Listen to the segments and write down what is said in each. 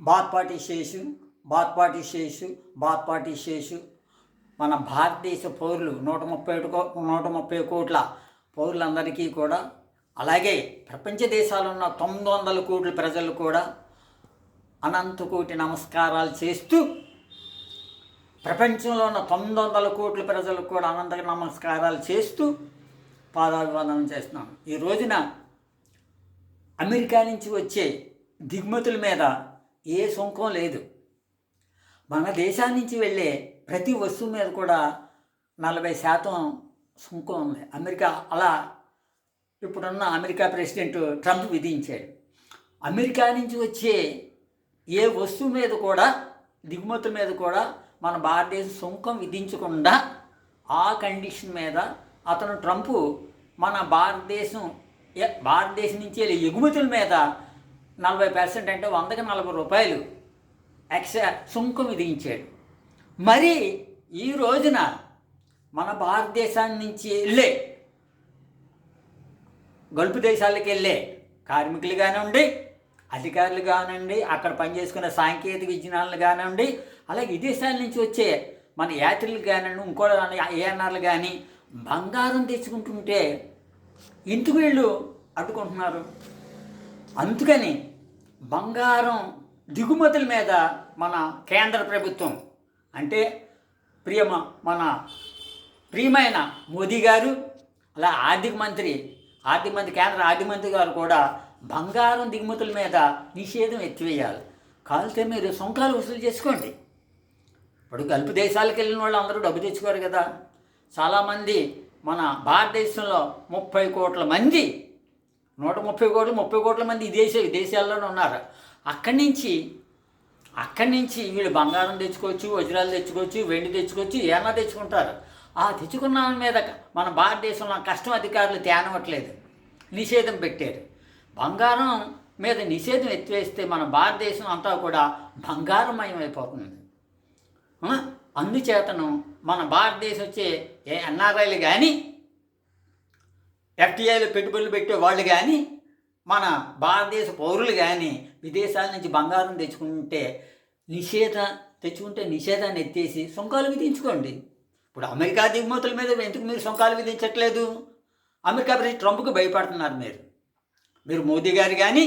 Bath party Seshu బాత్ party Seshu బాత్ party Seshu మన భారతదేశ పౌరులు నూట ముప్పై ఒకటి కో నూట ముప్పై కోట్ల పౌరులందరికీ కూడా అలాగే ప్రపంచ దేశాల్లో ఉన్న తొమ్మిది వందల కోట్ల ప్రజలు కూడా అనంత కోటి నమస్కారాలు చేస్తూ ప్రపంచంలో ఉన్న తొమ్మిది వందల కోట్ల ప్రజలకు కూడా అనంత నమస్కారాలు చేస్తూ పాదాభివందనం చేస్తున్నాం ఈ రోజున అమెరికా నుంచి వచ్చే దిగుమతుల మీద ఏ సుంకం లేదు. మన దేశాన్ని నుంచి వెళ్ళే ప్రతి వస్తువు మీద కూడా నలభై శాతం సుంకం ఉంది. అమెరికా అలా ఇప్పుడున్న అమెరికా ప్రెసిడెంట్ ట్రంప్ విధించాడు. అమెరికా నుంచి వచ్చే ఏ వస్తువు మీద కూడా దిగుమతుల మీద కూడా మన భారతదేశం సుంకం విధించకుండా ఆ కండిషన్ మీద అతను ట్రంప్ మన భారతదేశం భారతదేశం నుంచి ఎగుమతుల మీద నలభై పర్సెంట్ అంటే వందకి నలభై రూపాయలు ఎక్స్ట్రా సుంకం విధించాడు. మరి ఈ రోజున మన భారతదేశాన్ని నుంచి వెళ్ళే గల్ఫ్ దేశాలకు వెళ్ళే కార్మికులు కానివ్వండి అధికారులు కానివ్వండి అక్కడ పనిచేసుకునే సాంకేతిక విజ్ఞానాలు కానివ్వండి అలాగే విదేశాల నుంచి వచ్చే మన యాత్రికులు కానివ్వండి ఇంకో ఏఎన్ఆర్లు కానీ బంగారం తెచ్చుకుంటుంటే ఎందుకు వీళ్ళు అడ్డుకుంటున్నారు? అందుకని బంగారం దిగుమతుల మీద మన కేంద్ర ప్రభుత్వం అంటే ప్రియమ మన ప్రియమైన మోదీ గారు అలా ఆర్థిక మంత్రి ఆర్థిక మంత్రి కేంద్ర ఆర్థిక మంత్రి గారు కూడా బంగారం దిగుమతుల మీద నిషేధం ఎత్తివేయాలి. కాల్తే మీరు సుంకాలు వసూలు చేసుకోండి. ఇప్పుడు గల్ఫ్ దేశాలకు వెళ్ళిన వాళ్ళు అందరూ డబ్బు తెచ్చుకోరు కదా. చాలామంది మన భారతదేశంలో ముప్పై కోట్ల మంది నూట ముప్పై కోట్లు ముప్పై కోట్ల మంది దేశ విదేశాల్లోనే ఉన్నారు. అక్కడి నుంచి అక్కడి నుంచి వీళ్ళు బంగారం తెచ్చుకోవచ్చు వజ్రాలు తెచ్చుకోవచ్చు వెండి తెచ్చుకోవచ్చు ఏమన్నా తెచ్చుకుంటారు. ఆ తెచ్చుకున్న మీద మన భారతదేశంలో కష్టం అధికారులు తేనవట్లేదు నిషేధం పెట్టారు. బంగారం మీద నిషేధం ఎత్తివేస్తే మన భారతదేశం అంతా కూడా బంగారమయం అయిపోతుంది. అందుచేతను మన భారతదేశం వచ్చే ఏ ఎన్ఆర్ఐలు కానీ ఎఫ్టీఐలో పెట్టుబడులు పెట్టే వాళ్ళు కానీ మన భారతదేశ పౌరులు కానీ విదేశాల నుంచి బంగారం తెచ్చుకుంటే నిషేధ తెచ్చుకుంటే నిషేధాన్ని ఎత్తేసి సుంకాలు విధించుకోండి. ఇప్పుడు అమెరికా దిగుమతుల మీద ఎందుకు మీరు సుంకాలు విధించట్లేదు? అమెరికా ప్రెసిడెంట్ ట్రంప్కి భయపడుతున్నారు మీరు. మీరు మోదీ గారు కానీ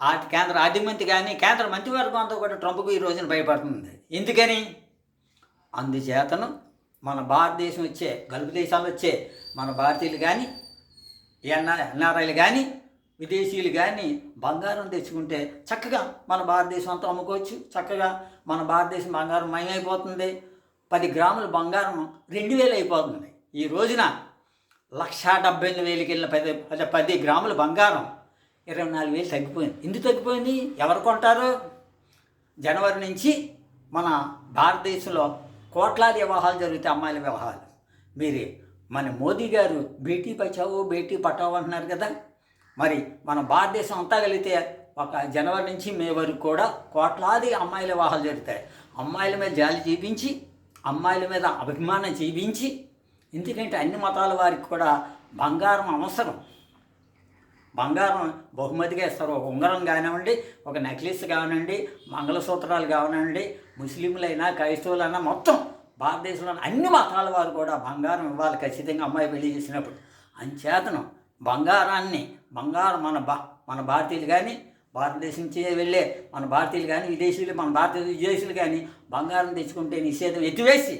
ఆ కేంద్ర ఆర్థిక మంత్రి కానీ కేంద్ర మంత్రివర్గం అంతా కూడా ట్రంప్కు ఈ రోజున భయపడుతుంది. ఎందుకని? అందుచేతను మన భారతదేశం వచ్చే గల్ఫ్ దేశాలు వచ్చే మన భారతీయులు కానీ ఎన్ఆర్ ఎన్ఆర్ఐలు కానీ విదేశీయులు కానీ బంగారం తెచ్చుకుంటే చక్కగా మన భారతదేశం అంతా అమ్ముకోవచ్చు. చక్కగా మన భారతదేశం బంగారం మయమైపోతుంది. పది గ్రాముల బంగారం రెండు వేలు అయిపోతుంది. ఈ రోజున లక్షా డెబ్బై ఎనిమిది వేలకి వెళ్ళిన పది పది పది గ్రాముల బంగారం ఇరవై నాలుగు వేలు తగ్గిపోయింది. ఎందుకు తగ్గిపోయింది? ఎవరు కొంటారు? జనవరి నుంచి మన భారతదేశంలో కోట్లాది వివాహాలు జరుగుతాయి అమ్మాయిల వివాహాలు. మీరు మన మోదీ గారు బేటీ బచావో బేటీ పటావో అంటున్నారు కదా. మరి మన భారతదేశం అంతా కలిగితే ఒక జనవరి నుంచి మే వరకు కూడా కోట్లాది అమ్మాయిల వివాహాలు జరుగుతాయి. అమ్మాయిల మీద జాలి చూపించి అమ్మాయిల మీద అభిమానం చూపించి ఎందుకంటే అన్ని మతాల వారికి కూడా బంగారం అవసరం. బంగారం బహుమతిగా ఇస్తారు. ఒక ఉంగరం కానివ్వండి ఒక నెక్లెస్ కానివ్వండి మంగళసూత్రాలు కానివ్వండి ముస్లింలైనా క్రైస్తవులైనా మొత్తం భారతదేశంలోని అన్ని మతాల వారు కూడా బంగారం ఇవ్వాలి ఖచ్చితంగా అమ్మాయి పెళ్ళి చేసినప్పుడు. అంచేతనం బంగారాన్ని బంగారం మన బా మన భారతీయులు కానీ భారతదేశం నుంచి వెళ్ళే మన భారతీయులు కానీ విదేశీయులు మన భారతీయ విదేశీయులు కానీ బంగారం తెచ్చుకుంటే నిషేధం ఎత్తివేసి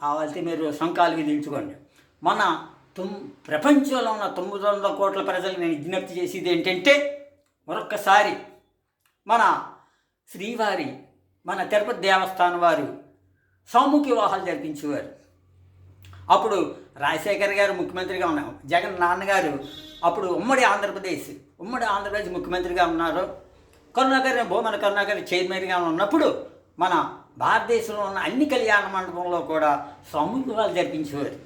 కావాల్సి మీరు సంకాలు విధించుకోండి మన తుమ్ ప్రపంచంలో ఉన్న తొమ్మిది వందల కోట్ల ప్రజలు నేను విజ్ఞప్తి చేసేది ఏంటంటే మరొక్కసారి మన శ్రీవారి మన తిరుపతి దేవస్థానం వారు సామూహిక వివాహాలు జరిపించేవారు. అప్పుడు రాజశేఖర్ గారు ముఖ్యమంత్రిగా ఉన్నారు. జగన్ నాన్నగారు అప్పుడు ఉమ్మడి ఆంధ్రప్రదేశ్ ఉమ్మడి ఆంధ్రప్రదేశ్ ముఖ్యమంత్రిగా ఉన్నారు. కరుణాకర్ భూమన కరుణాకర్ చైర్మన్గా ఉన్నప్పుడు మన భారతదేశంలో ఉన్న అన్ని కళ్యాణ మండపంలో కూడా సామూహిక వివాహాలు జరిపించేవారు.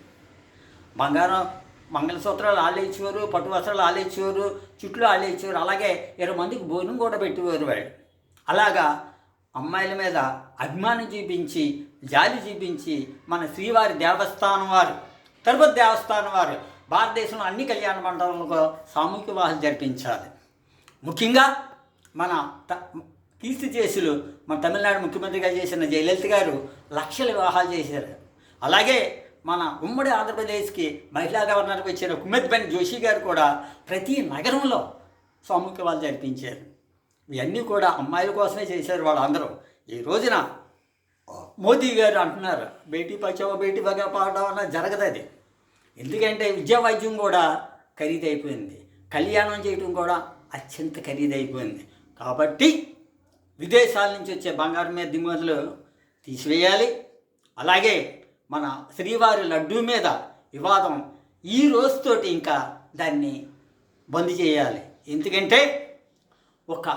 బంగారం మంగళసూత్రాలు ఆలేచేవారు పట్టు వస్త్రాలు ఆలేచేవారు చుట్లు ఆలేచేవారు అలాగే ఇరవై మందికి భోజనం కూడా పెట్టేవారు వాళ్ళు. అలాగా అమ్మాయిల మీద అభిమానం చూపించి జాలి చూపించి మన శ్రీవారి దేవస్థానం వారు తిరుపతి దేవస్థానం వారు భారతదేశంలో అన్ని కళ్యాణ మండలంలో సామూహిక వివాహం జరిపించాలి. ముఖ్యంగా మన త- కీర్తి చేసులు మన తమిళనాడు ముఖ్యమంత్రిగా చేసిన జయలలిత గారు లక్షల వివాహాలు చేశారు. అలాగే మన ఉమ్మడి ఆంధ్రప్రదేశ్కి మహిళా గవర్నర్కి వచ్చిన కుమెద్బెన్ జోషి గారు కూడా ప్రతి నగరంలో సామూహికవాలు జరిపించారు. ఇవన్నీ కూడా అమ్మాయిల కోసమే చేశారు వాళ్ళందరూ. ఈ రోజున మోదీ గారు అంటున్నారు బేటీ బచావో బేటీ బగా పాడడం అన్న జరగదు అది. ఎందుకంటే విద్యా వైద్యం కూడా ఖరీదైపోయింది కళ్యాణం చేయడం కూడా అత్యంత ఖరీదైపోయింది కాబట్టి విదేశాల నుంచి వచ్చే బంగారం మీద దిగుమతులు తీసివేయాలి. అలాగే మన శ్రీవారి లడ్డూ మీద వివాదం ఈ రోజుతోటి ఇంకా దాన్ని బంద్ చేయాలి. ఎందుకంటే ఒక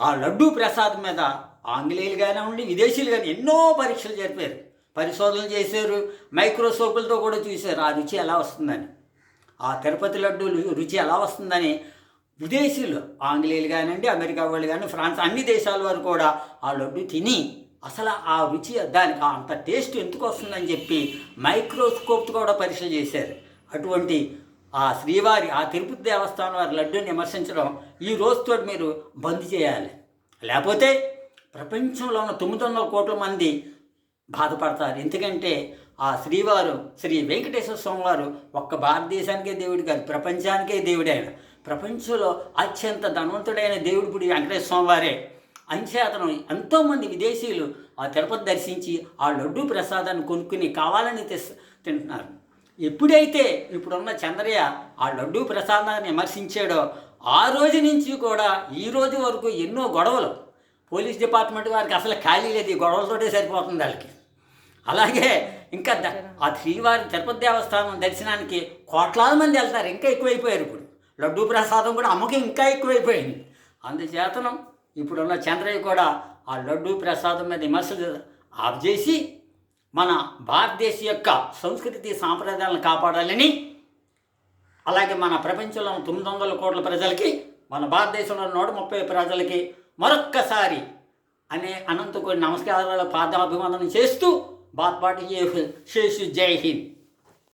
ఆ లడ్డూ ప్రసాద్ మీద ఆంగ్లేయులు కానివ్వండి విదేశీయులు కానీ ఎన్నో పరీక్షలు జరిపారు. పరిశోధనలు చేశారు. మైక్రోస్కోపులతో కూడా చూశారు. ఆ రుచి ఎలా వస్తుందని. ఆ తిరుపతి లడ్డు రుచి ఎలా వస్తుందని విదేశీయులు ఆంగ్లేయులు కానివ్వండి అమెరికా వాళ్ళు కానీ ఫ్రాన్స్ అన్ని దేశాల వారు కూడా ఆ లడ్డు తిని అసలు ఆ రుచి దానికి అంత టేస్ట్ ఎందుకు వస్తుందని చెప్పి మైక్రోస్కోప్ కూడా పరీక్ష చేశారు. అటువంటి ఆ శ్రీవారి ఆ తిరుపతి దేవస్థానం వారి లడ్డూని విమర్శించడం ఈ రోజుతో మీరు బంద్ చేయాలి. లేకపోతే ప్రపంచంలో ఉన్న తొమ్మిది వందల కోట్ల మంది బాధపడతారు. ఎందుకంటే ఆ శ్రీవారు శ్రీ వెంకటేశ్వర స్వామి వారు ఒక్క భారతదేశానికే దేవుడు కాదు ప్రపంచానికే దేవుడైన ప్రపంచంలో అత్యంత ధనవంతుడైన దేవుడు పుడి వెంకటేశ్వర స్వామి వారే. అంచేతనం ఎంతోమంది విదేశీయులు ఆ తిరుపతి దర్శించి ఆ లడ్డూ ప్రసాదాన్ని కొనుక్కుని కావాలని తింటున్నారు. ఎప్పుడైతే ఇప్పుడున్న చంద్రయ్య ఆ లడ్డూ ప్రసాదాన్ని విమర్శించాడో ఆ రోజు నుంచి కూడా ఈ రోజు వరకు ఎన్నో గొడవలు. పోలీస్ డిపార్ట్మెంట్ వారికి అసలు ఖాళీ లేదు. ఈ గొడవలతోటే సరిపోతుంది వాళ్ళకి. అలాగే ఇంకా ఆ శ్రీవారి తిరుపతి దేవస్థానం దర్శనానికి కోట్లాది మంది వెళ్తారు. ఇంకా ఎక్కువైపోయారు ఇప్పుడు. లడ్డూ ప్రసాదం కూడా అమ్మకి ఇంకా ఎక్కువైపోయింది. అందుచేతనం ఇప్పుడున్న చంద్రయ్య కూడా ఆ లడ్డూ ప్రసాదం మీద విమర్శలు ఆఫ్ చేసి మన భారతదేశ యొక్క సంస్కృతి సాంప్రదాయాలను కాపాడాలని అలాగే మన ప్రపంచంలో తొమ్మిది వందల కోట్ల ప్రజలకి మన భారతదేశంలో నూట ముప్పై ప్రజలకి మరొక్కసారి అనే అనంతకు కొన్ని నమస్కారాలు పాదాభివందనం చేస్తూ బాత్పాటి శేషు జై హింద్.